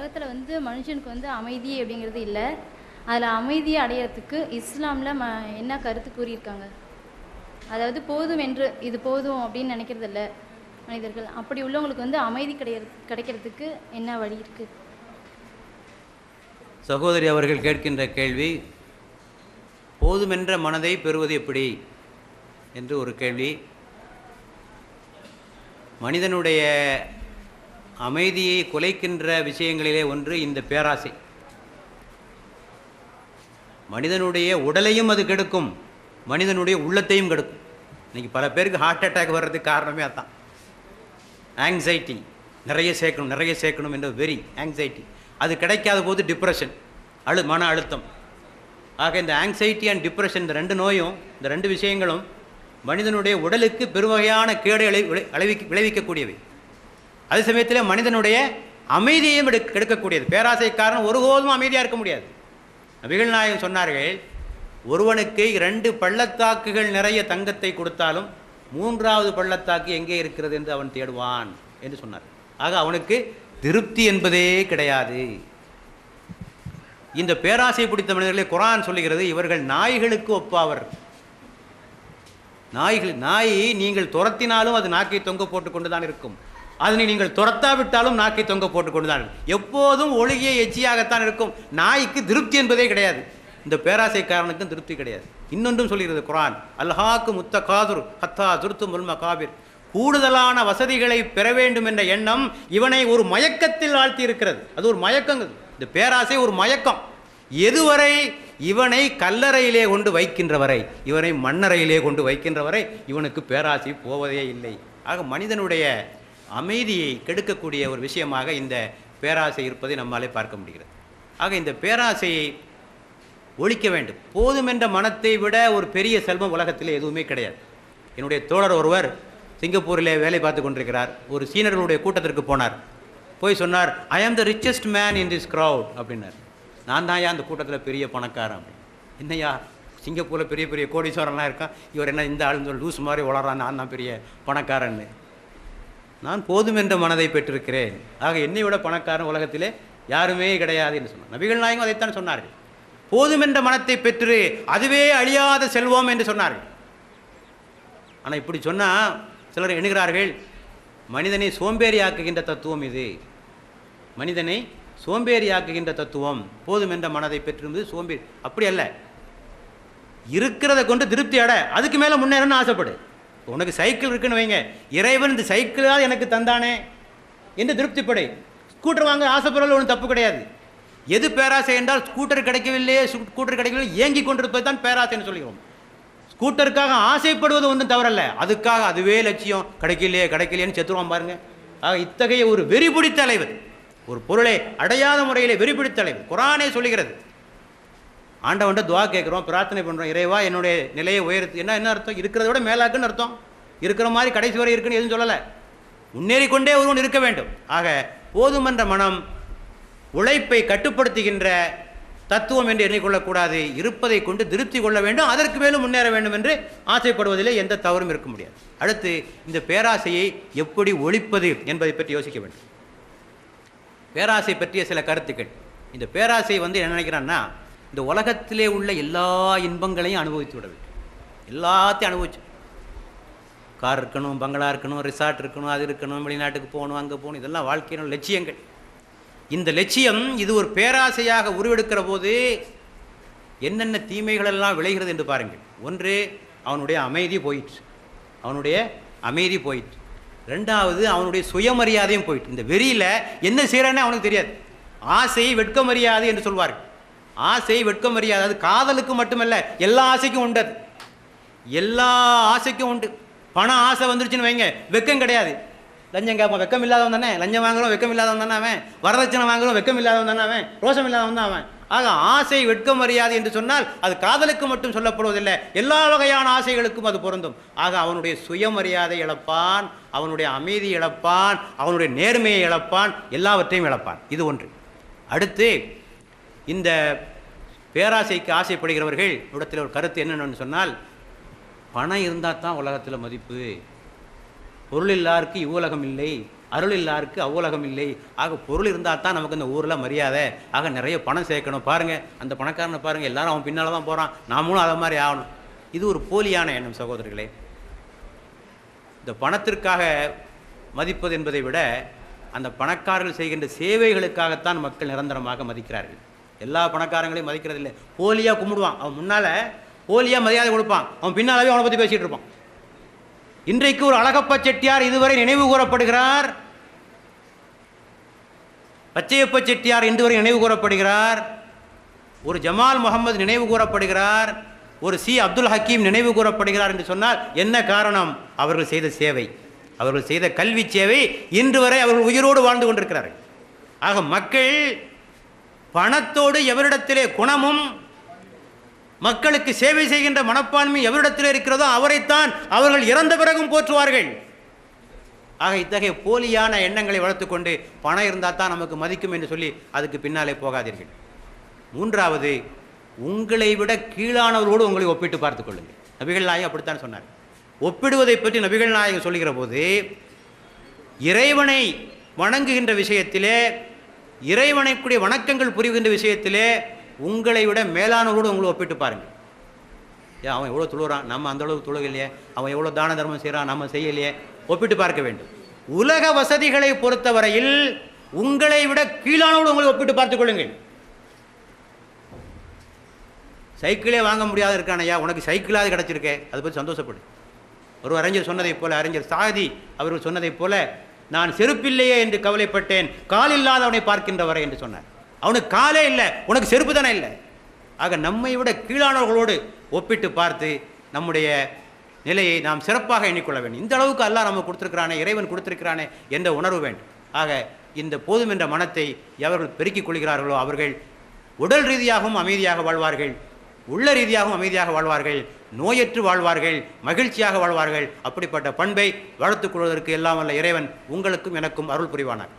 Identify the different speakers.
Speaker 1: உலகத்தில் வந்து மனுஷனுக்கு வந்து அமைதி அப்படிங்கிறது இல்லை. அதில் அமைதியை அடையிறதுக்கு இஸ்லாமில் ம என்ன கருத்து கூறியிருக்காங்க? அதாவது போதும் என்று இது போதும் அப்படின்னு நினைக்கிறது இல்லை மனிதர்கள். அப்படி உள்ளவங்களுக்கு வந்து அமைதி கிடைய கிடைக்கிறதுக்கு என்ன வழி இருக்குது
Speaker 2: சகோதரி அவர்கள் கேட்கின்ற கேள்வி போதுமென்ற மனதை பெறுவது எப்படி? என்று ஒரு கேள்வி. மனிதனுடைய அமைதியை குலைக்கின்ற விஷயங்களிலே ஒன்று இந்த பேராசை. மனிதனுடைய உடலையும் அது கெடுக்கும் மனிதனுடைய உள்ளத்தையும் கெடுக்கும். இன்றைக்கி பல பேருக்கு ஹார்ட் அட்டாக் வர்றதுக்கு காரணமே அதுதான் ஆங்ஸைட்டி நிறைய சேர்க்கணும் நிறைய சேர்க்கணும் என்ற வெறி ஆங்ஸைட்டி அது கிடைக்காத போது டிப்ரெஷன் அழு மன அழுத்தம். ஆக இந்த ஆங்ஸைட்டி அண்ட் டிப்ரெஷன் இந்த ரெண்டு நோயும் இந்த ரெண்டு விஷயங்களும் மனிதனுடைய உடலுக்கு பெருவகையான கேடு விளை விளைவிக்க விளைவிக்கக்கூடியவை. அதே சமயத்தில் மனிதனுடைய அமைதியையும் எடுக்க எடுக்கக்கூடியது பேராசைக்காரன் ஒருபோதும் அமைதியாக இருக்க முடியாது. நபிகள் நாயகம் சொன்னார்கள் ஒருவனுக்கு இரண்டு பள்ளத்தாக்குகள் நிறைய தங்கத்தை கொடுத்தாலும் மூன்றாவது பள்ளத்தாக்கு எங்கே இருக்கிறது என்று அவன் தேடுவான் என்று சொன்னார். ஆக அவனுக்கு திருப்தி என்பதே கிடையாது. இந்த பேராசை பிடித்த மனிதர்களை குரான் சொல்லுகிறது இவர்கள் நாய்களுக்கு ஒப்பாவர். நாய்கள் நாய் நீங்கள் துரத்தினாலும் அது நாக்கை தொங்க போட்டு கொண்டு தான் இருக்கும். அதனை நீங்கள் துரத்தாவிட்டாலும் நாக்கை தொங்க போட்டு தான் எப்போதும் ஒழுகிய எச்சியாகத்தான் இருக்கும். நாய்க்கு திருப்தி என்பதே கிடையாது. இந்த பேராசைக்காரனுக்கும் திருப்தி கிடையாது. இன்னொன்றும் சொல்கிறது குரான். அல்ஹாக்கு முத்த காதுர் ஹத்தா துருத்து முல்ம காபிர் கூடுதலான வசதிகளை பெற வேண்டும் என்ற எண்ணம் இவனை ஒரு மயக்கத்தில் ஆழ்த்தி இருக்கிறது அது ஒரு மயக்கம் இந்த பேராசை ஒரு மயக்கம். எதுவரை இவனை கல்லறையிலே கொண்டு வைக்கின்ற வரை இவனை மண்ணறையிலே கொண்டு வைக்கின்ற வரை இவனுக்கு பேராசை போவதே இல்லை. ஆக மனிதனுடைய அமைதியை கெடுக்கக்கூடிய ஒரு விஷயமாக இந்த பேராசை இருப்பதை நம்மாலே பார்க்க முடிகிறது. ஆக இந்த பேராசையை ஒழிக்க வேண்டும். போதுமென்ற மனத்தை விட ஒரு பெரிய செல்வம் உலகத்தில் எதுவுமே கிடையாது. என்னுடைய தோழர் ஒருவர் சிங்கப்பூரிலே வேலை பார்த்து கொண்டிருக்கிறார். ஒரு சீனர்களுடைய கூட்டத்திற்கு போனார். போய் சொன்னார் I am the richest man in this crowd அப்படின்னார். நான் தான் அந்த கூட்டத்தில் பெரிய பணக்காரன் அப்படின்னு. என்னய்யா சிங்கப்பூரில் பெரிய பெரிய கோடீஸ்வரன்லாம் இருக்கான் இவர் என்ன இந்த ஆளு லூஸ் மாதிரி வளரான் நான் தான் பெரிய பணக்காரன்னு நான் போதும் என்ற மனதை பெற்றிருக்கிறேன். ஆக என்னை விட பணக்காரன் உலகத்திலே யாருமே கிடையாது என்று சொன்னார். நபிகள் நாயகம் அதைத்தான் சொன்னார்கள். போதுமென்ற மனத்தை பெற்று அதுவே அழியாத செல்வம் என்று சொன்னார்கள். ஆனால் இப்படி சொன்னால் சிலர் எண்ணுகிறார்கள் மனிதனை சோம்பேறியாக்குகின்ற தத்துவம் இது. மனிதனை சோம்பேறியாக்குகின்ற தத்துவம். போதும் என்ற மனதை பெற்றிருந்தது சோம்பேறி. அப்படி அல்ல. இருக்கிறத கொண்டு திருப்தி அட அதுக்கு மேலே முன்னேறணும்னு ஆசைப்படு. உனக்கு சைக்கிள் இருக்குன்னு வைங்க. இறைவன் இந்த சைக்கிளாக எனக்கு தந்தானே என்று திருப்திப்படை. ஸ்கூட்டர் வாங்க ஆசைப்படுறது ஒன்றும் தப்பு கிடையாது. எது பேராசை என்றால் ஸ்கூட்டர் கிடைக்கவில்லையே ஸ்கூட்டர் கிடைக்கவில்லை ஏங்கி கொண்டிருப்பது தான் பேராசைன்னு சொல்லுகிறோம் ஸ்கூட்டருக்காக ஆசைப்படுவது ஒன்றும் தவறல்ல. அதுக்காக அதுவே லட்சியம். கிடைக்கலையே கிடைக்கலையேன்னு செத்துருவான் பாருங்க. ஆக இத்தகைய ஒரு வெறிபிடித்த தலைவர் ஒரு பொருளை அடையாத முறையிலே வெறிபிடித்த தலைவர் குரானே சொல்லுகிறது. ஆண்டவன்ட்ட துவா கேட்குறோம் பிரார்த்தனை பண்ணுறோம் இறைவா என்னுடைய நிலையை உயர்த்து. என்ன என்ன அர்த்தம்? இருக்கிறத விட மேலாக்குன்னு அர்த்தம். இருக்கிற மாதிரி கடைசி வரை இருக்குன்னு எதுவும் சொல்லலை. முன்னேறி கொண்டே ஒருவன் இருக்க வேண்டும். ஆக போதுமன்ற மனம் உழைப்பை கட்டுப்படுத்துகின்ற தத்துவம் என்று எண்ணிக்கொள்ளக்கூடாது. இருப்பதை கொண்டு திருப்தி கொள்ள வேண்டும். அதற்கு மேலும் முன்னேற வேண்டும் என்று ஆசைப்படுவதிலே எந்த தவறும் இருக்க முடியாது. அடுத்து இந்த பேராசையை எப்படி ஒழிப்பது என்பதை பற்றி யோசிக்க வேண்டும். பேராசை பற்றிய சில கருத்துக்கள். இந்த பேராசை வந்து என்ன நினைக்கிறான்னா இந்த உலகத்திலே உள்ள எல்லா இன்பங்களையும் அனுபவித்து விட வேண்டும். எல்லாத்தையும் அனுபவிச்சு. கார் இருக்கணும் பங்களா இருக்கணும் ரிசார்ட் இருக்கணும் அது இருக்கணும் வெளிநாட்டுக்கு போகணும் அங்கே போகணும் இதெல்லாம் வாழ்க்கையின லட்சியங்கள். இந்த லட்சியம் இது ஒரு பேராசையாக உருவெடுக்கிற போது என்னென்ன தீமைகள் எல்லாம் விளைகிறது என்று பாருங்கள். ஒன்று அவனுடைய அமைதி போயிற்று. அவனுடைய அமைதி போயிற்று. ரெண்டாவது அவனுடைய சுயமரியாதையும் போயிட்டு இந்த வெறியில் என்ன செய்கிறேன்னு அவனுக்கு தெரியாது. ஆசை வெட்கமரியாதை என்று சொல்வார்கள். ஆசை வெட்கம் அறியாது அது காதலுக்கு மட்டுமல்ல எல்லா ஆசைக்கும் உண்டு அது. எல்லா ஆசைக்கும் உண்டு. பணம் ஆசை வந்துருச்சுன்னு வைங்க. வெக்கம் கிடையாது. லஞ்சம் கேட்பான் வெக்கம் இல்லாதவன் தானே? லஞ்சம் வாங்குறோம் வெக்கம் இல்லாதவன் தானே அவன்? வரதட்சணை வாங்குறோம் வெக்கம் இல்லாதவன் தானே அவன்? ரோஷம் இல்லாதவன் தான் அவன். ஆக ஆசை வெட்கம் மரியாதை என்று சொன்னால் அது காதலுக்கு மட்டும் சொல்லப்படுவதில்லை. எல்லா வகையான ஆசைகளுக்கும் அது பொருந்தும். ஆக அவனுடைய சுயமரியாதை இழப்பான் அவனுடைய அமைதி இழப்பான் அவனுடைய நேர்மையை இழப்பான் எல்லாவற்றையும் இழப்பான். இது ஒன்று. அடுத்து இந்த பேராசைக்கு ஆசைப்படுகிறவர்கள் இடத்தில் ஒரு கருத்து என்னென்னு சொன்னால் பணம் இருந்தால் தான் உலகத்தில் மதிப்பு. பொருள் இல்லாருக்கு இவ்வுலகம் இல்லை அருள் இல்லாருக்கு அவ்வுலகம் இல்லை. ஆக பொருள் இருந்தால் தான் நமக்கு இந்த ஊரில் மரியாதை. ஆக நிறைய பணம் சேர்க்கணும். பாருங்கள் அந்த பணக்காரனை பாருங்கள் எல்லாரும் அவன் பின்னால் தான் போகிறான் நாமளும் அதை மாதிரி ஆகணும். இது ஒரு போலியான எண்ணம் சகோதரர்களே. இந்த பணத்திற்காக மதிப்பது என்பதை விட அந்த பணக்காரர்கள் செய்கின்ற சேவைகளுக்காகத்தான் மக்கள் நிரந்தரமாக மதிக்கிறார்கள். எல்லா பணக்காரங்களையும் மதிக்கிறதில்லை. போலியாக கும்பிடுவான். அவன் முன்னால் போலியாக மரியாதை கொடுப்பான். அவன் பின்னாலவே அவனை பற்றி பேசிகிட்டு இருப்பான். இன்றைக்கு ஒரு அழகப்ப செட்டியார் இதுவரை நினைவு கூறப்படுகிறார். பச்சையப்ப செட்டியார் இன்று வரை நினைவு கூறப்படுகிறார். ஒரு ஜமால் முகமது நினைவு கூறப்படுகிறார். ஒரு சி அப்துல் ஹக்கீம் நினைவு கூறப்படுகிறார் என்று சொன்னால் என்ன காரணம்? அவர்கள் செய்த சேவை. அவர்கள் செய்த கல்வி சேவை இன்று வரை அவர்கள் உயிரோடு வாழ்ந்து கொண்டிருக்கிறார்கள். ஆக மக்கள் பணத்தோடு எவரிடத்திலே குணமும் மக்களுக்கு சேவை செய்கின்ற மனப்பான்மை எவரிடத்தில் இருக்கிறதோ அவரைத்தான் அவர்கள் இறந்த பிறகும் போற்றுவார்கள். ஆக இத்தகைய போலியான எண்ணங்களை வளர்த்துக்கொண்டு பணம் இருந்தால் தான் நமக்கு மதிக்கும் என்று சொல்லி அதுக்கு பின்னாலே போகாதீர்கள். மூன்றாவது உங்களை விட கீழானவர்களோடு உங்களை ஒப்பிட்டு பார்த்து கொள்ளுங்கள். நபிகள் நாயகம் அப்படித்தான் சொன்னார். ஒப்பிடுவதை பற்றி நபிகள் நாயகம் சொல்லுகிற போது இறைவனை வணங்குகின்ற விஷயத்திலே இறைவனைக்குரிய வணக்கங்கள் புரிகின்ற விஷயத்திலே உங்களை விட மேலானவரோடு உங்களை ஒப்பிட்டு பாருங்கள் ஏன் அவன் எவ்வளோ துளுறான்? நம்ம அந்த அளவுக்கு அவன் எவ்வளோ தான தர்மம் செய்கிறான் நம்ம செய்யலையே. ஒப்பிட்டு பார்க்க வேண்டும். உலக வசதிகளை பொறுத்தவரையில் உங்களை விட கீழானோடு உங்களை ஒப்பிட்டு பார்த்துக் கொள்ளுங்கள். சைக்கிளே வாங்க முடியாத இருக்கானையா உனக்கு சைக்கிளாவது கிடச்சிருக்கே. அதை பற்றி சந்தோஷப்படு. ஒரு அறிஞர் சொன்னதைப் போல அறிஞர் சாதி அவர்கள் சொன்னதைப் போல நான் செருப்பில்லையே என்று கவலைப்பட்டேன். கால் இல்லாதவனை பார்க்கின்றவரை என்று சொன்னார். அவனுக்கு காலே இல்லை. உனக்கு செருப்பு தானே இல்லை? ஆக நம்மை விட கீழானவர்களோடு ஒப்பிட்டு பார்த்து நம்முடைய நிலையை நாம் சிறப்பாக எண்ணிக்கொள்ள வேண்டும். இந்த அளவுக்கு அல்லாஹ் நம்ம கொடுத்துருக்கிறானே இறைவன் கொடுத்துருக்கிறானே என்ற உணர்வு வேண்டும். ஆக இந்த போதும் என்ற மனத்தை எவர்கள் பெருக்கிக் கொள்கிறார்களோ அவர்கள் உடல் ரீதியாகவும் அமைதியாக வாழ்வார்கள். உள்ள ரீதியாகவும் அமைதியாக வாழ்வார்கள் நோயற்று வாழ்வார்கள் மகிழ்ச்சியாக வாழ்வார்கள். அப்படிப்பட்ட பண்பை வளர்த்துக் கொள்வதற்கு எல்லாம் வல்ல இறைவன் உங்களுக்கும் எனக்கும் அருள் புரிவானார்.